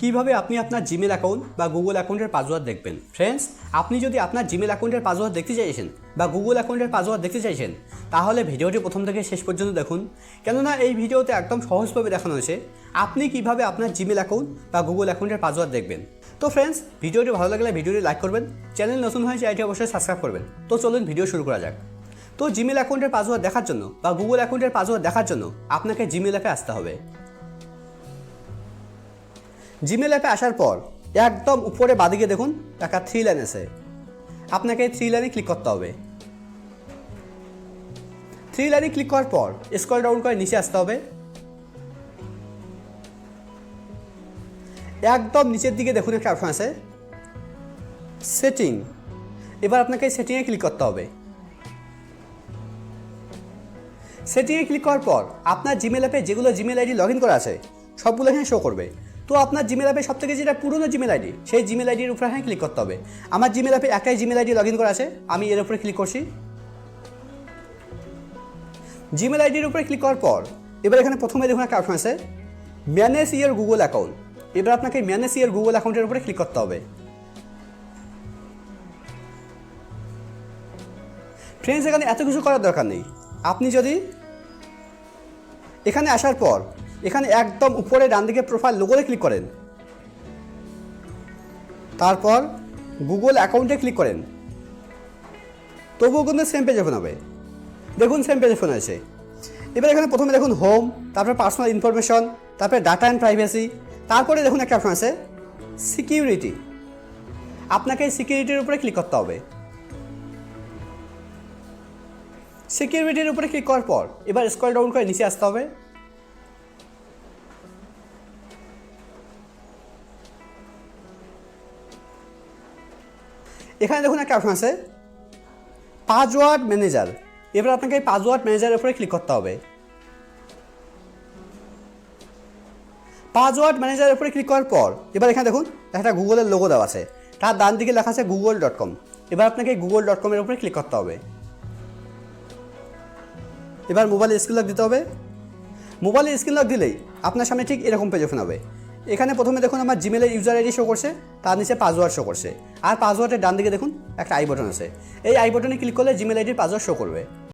কীভাবে আপনি আপনার জিমেল অ্যাকাউন্ট বা গুগল অ্যাকাউন্টের পাসওয়ার্ড দেখবেন? ফ্রেন্ডস আপনি যদি আপনার জিমেল অ্যাকাউন্টের পাসওয়ার্ড দেখতে চাইছেন বা গুগল অ্যাকাউন্টের পাসওয়ার্ড দেখতে চাইছেন, তাহলে ভিডিওটি প্রথম থেকে শেষ পর্যন্ত দেখুন। কেননা এই ভিডিওতে একদম সহজভাবে দেখানো হয়েছে আপনি কীভাবে আপনার জিমেল অ্যাকাউন্ট বা গুগল অ্যাকাউন্টের পাসওয়ার্ড দেখবেন। তো ফ্রেন্ডস ভিডিওটি ভালো লাগলে ভিডিওটি লাইক করবেন চ্যানেল নতুন হয়েছে এটি অবশ্যই সাবস্ক্রাইব করবেন। তো চলুন ভিডিও শুরু করা যাক। তো জিমেল অ্যাকাউন্টের পাসওয়ার্ড দেখার জন্য বা গুগল অ্যাকাউন্টের পাসওয়ার্ড দেখার জন্য আপনাকে জিমেল অ্যাপে আসতে হবে। জিমেল অ্যাপে আসার পর একদম উপরে বাদিকে দেখুন একটা থ্রি লাইন আছে। আপনাকে থ্রি লাইনে ক্লিক করতে হবে। থ্রি লাইনে ক্লিক করার পর স্ক্রল ডাউন করে নিচে আসতে হবে। একদম নিচের দিকে দেখুন একটা অপশন আছে। সেটিং এবার আপনাকে সেটিংয়ে ক্লিক করতে হবে। সেটিংয়ে ক্লিক করার পর আপনার জিমেল অ্যাপে যেগুলো জিমেল আইডি লগ ইন করা আছে, সবগুলো এখানে শো করবে। তো আপনার জিমেল অ্যাপে সব থেকে যেটা পুরনো জিমেল আইডি, সেই জিমেল আইডির উপরে হ্যাঁ ক্লিক করতে হবে। আমার জিমেল অ্যাপে একটাই জিমেল আইডি লগ ইন করা আছে, আমি এর উপরে ক্লিক করছি। জিমেল আইডির উপরে ক্লিক করার পর, এবার এখানে প্রথমে দেখুন একটা অপশন আছে ম্যানেজ ইয়ার গুগল অ্যাকাউন্ট এবার আপনাকে ম্যানেজ ইয়ার গুগল অ্যাকাউন্টের উপরে ক্লিক করতে হবে। ফ্রেন্ডস এখানে এত কিছু করার দরকার নেই। আপনি যদি এখানে আসার পর এখানে একদম উপরে ডান দিকে প্রোফাইল লোগোতে ক্লিক করেন। তারপর গুগল অ্যাকাউন্টে ক্লিক করেন। তবুও কিন্তু সেম পেজে ফোন হবে। দেখুন সেম পেজে ফোন আছে। এবার এখানে প্রথমে দেখুন হোম তারপর পার্সোনাল ইনফরমেশন তারপরে ডাটা অ্যান্ড প্রাইভেসি তারপরে দেখুন একটা অপশন আছে সিকিউরিটি আপনাকে সিকিউরিটির উপরে ক্লিক করতে হবে। সিকিউরিটির উপরে ক্লিক করার পর এবার স্ক্রল ডাউন করে নিচে আসতে হবে। এখানে দেখুন একটা অপশন আছে। পাসওয়ার্ড ম্যানেজার এবার আপনাকে এই পাসওয়ার্ড ম্যানেজারের উপরে ক্লিক করতে হবে। পাসওয়ার্ড ম্যানেজারের উপরে ক্লিক করার পর, এবার এখানে দেখুন, একটা গুগলের লোগো দেওয়া আছে। তার ডান দিকে লেখা আছে গুগল ডট কম এবার আপনাকে গুগল ডট কমের উপরে ক্লিক করতে হবে। এবার মোবাইলে স্ক্রিন লক দিতে হবে। মোবাইলে স্ক্রিন লক দিলেই আপনার সামনে ঠিক এরকম পেজ ওপেন হবে। এখানে প্রথমে দেখুন আমার জিমেলের ইউজার আইডি শো করছে, তার নিচে পাসওয়ার্ড শো করছে। আর পাসওয়ার্ডের ডান দিকে দেখুন একটা আই বটন আছে। এই আই বটনে ক্লিক করলে জিমেল আইডির পাসওয়ার্ড শো করবে।